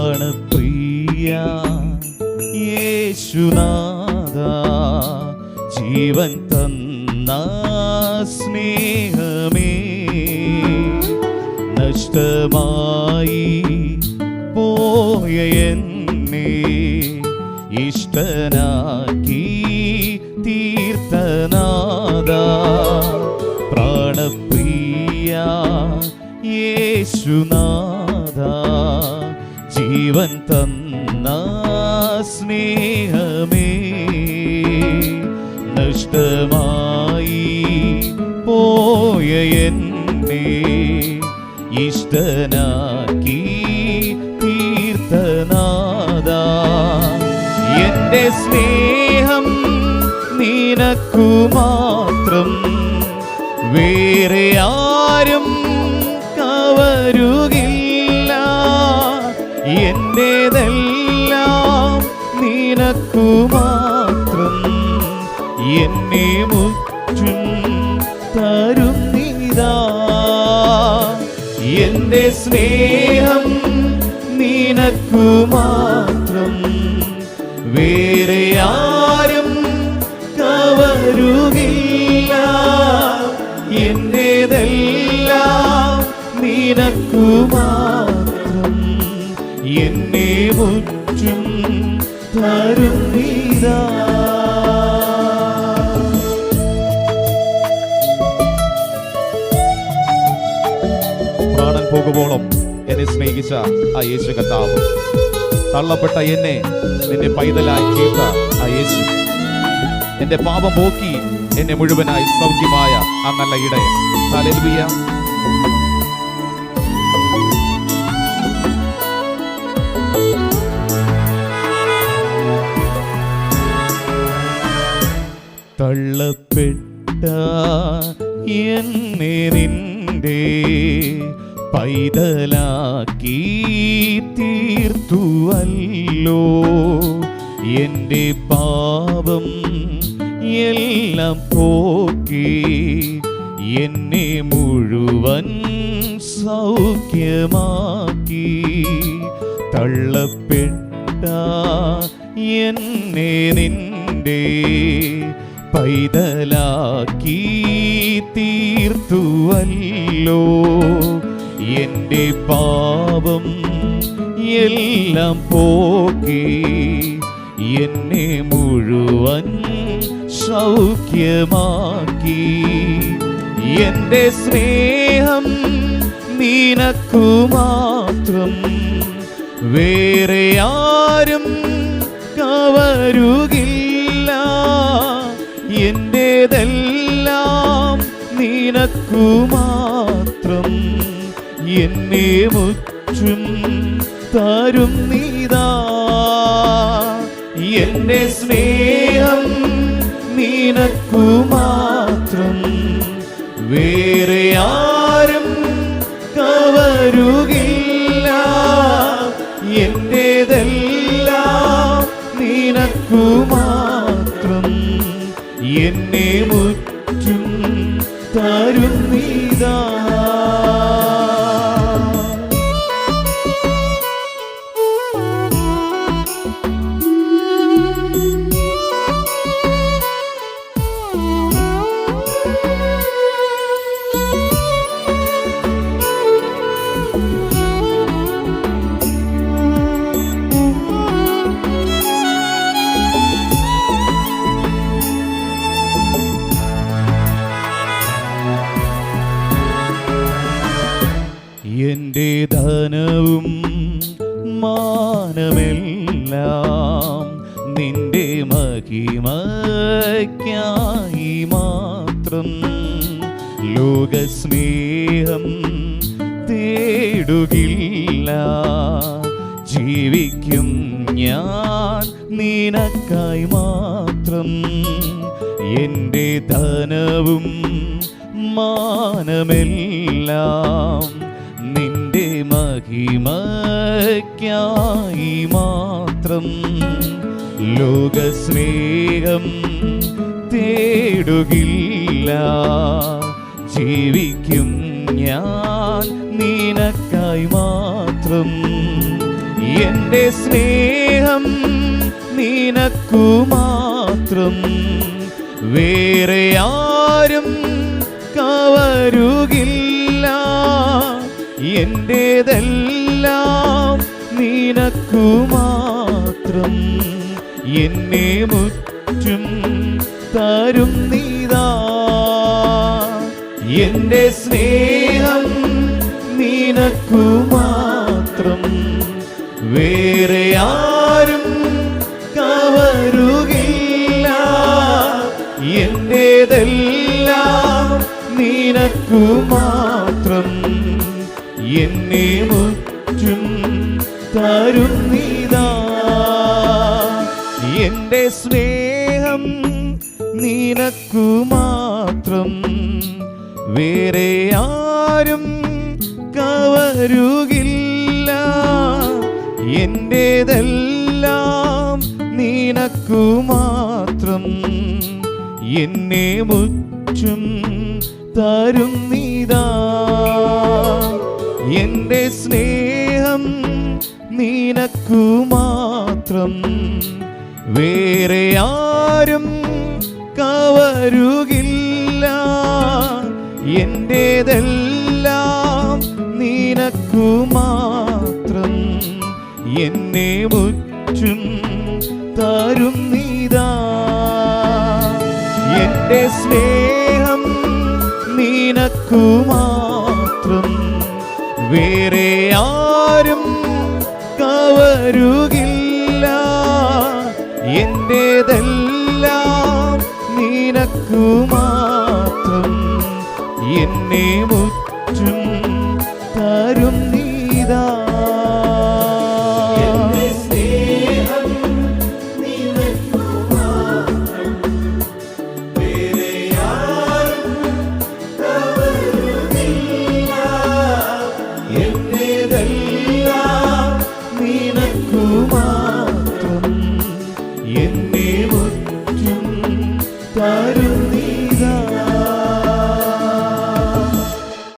പ്രാണപ്രിയ യേശുനാഥ ജീവൻ തന്ന സ്നേഹമേ നഷ്ടമായി പോയ എന്നെ ഇഷ്ടനാക്കി പ്രാണപ്രിയ യേശുനാഥ ജീവൻ തന്ന സ്നേഹമേ നഷ്ടമായി പോയ എന്നെ ഇഷ്ടനാക്കി തീർത്ഥനാഥ. എന്റെ സ്നേഹം നിനക്കു മാത്രം വേറെ ആരും കവരുകില്ല. എന്റേതെല്ലാം നിനക്കു മാത്രം എന്നെ മുറ്റും തരുന്നിതാ എന്റെ സ്നേഹം നിനക്കു മാത്രം വേറെ ആരും കവരുകില്ല. എന്റേതെല്ലാം നിനക്കു മാത്രം എന്നെ മുറ്റും തരുന്നിതാ. പ്രാണൻ പോകുമ്പോളം എന്നെ സ്നേഹിച്ച ആ യേശു കർത്താവ്. തള്ളപ്പെട്ട എന്നെ നിന്റെ പൈതലായി ആ യേശു. എന്റെ പാപം പോക്കി എന്നെ മുഴുവനായി സൗഖ്യമായ ആ നല്ല ഇടയൻ. ഹല്ലേലൂയ തള്ളപ്പെട്ട എന്നെ നിന്റെ പൈതലാക്കി തീർത്തുവല്ലോ എന്റെ പാപം എല്ലാം പോക്കി എന്നെ മുഴുവൻ സൗഖ്യമാക്കി. തള്ളപ്പെട്ട എന്നെ നിന്റെ പൈതലാക്കി തീർത്തുവല്ലോ. എന്റെ പാപം എല്ലാം പോക്കി എന്നെ മുഴുവൻ സൗഖ്യമാക്കി. എന്റെ സ്നേഹം നിനക്കു മാത്രം വേറെ ആരും കവരുകില്ല. എന്റേതെല്ലാം നിനക്കു മാത്രം എന്നെ മുറ്റും തരും നീതാ എന്റെ സ്നേഹം നിനക്കു മാത്രം വേറെ ആരും കവരുകില്ല എന്റെ ധനവും മാനമെല്ലാം നിന്റെ മഹിമയ്ക്കായി മാത്രം ലോകസ്നേഹം തേടുകില്ല. ജീവിക്കും ഞാൻ നിനക്കായി മാത്രം എന്റെ ധനവും മാനമെല്ലാം മഹിമയ്ക്കായി മാത്രം ലോകസ്നേഹം തേടുകില്ല. ജീവിക്കും ഞാൻ നിനക്കായി മാത്രം. എന്റെ സ്നേഹം നിനക്കു മാത്രം. വേറെ ആരും കവരുകില്ല എന്റേതെല്ലാം നിനക്കു മാത്രം എന്നെ മുറ്റും തരും നീതാ. എന്റെ സ്നേഹം നിനക്കു മാത്രം വേറെ ആരും കവരുകില്ല. എന്റെതെല്ലാം നിനക്കു മാത്രം എന്നെ മുറ്റും തരും നീതാ എന്റെ സ്നേഹം നിനക്കു മാത്രം വേറെ ആരും കവരുകില്ല. എന്റേതെല്ലാം നിനക്കു മാത്രം എന്നെ മുറ്റും തരും എന്റെ സ്നേഹം നിനക്കു മാത്രം. വേറെ ആരും കവരുകില്ല. എന്റെതെല്ലാം നിനക്കു മാത്രം എന്നെ മുറ്റും തരും നീതാ. എന്റെ സ്നേഹം നിനക്കു മാത്രം വേറെ ആരും കവരുകില്ല. എന്റേതെല്ലാം നിനക്കു മാത്രം എന്നെ മുറ്റും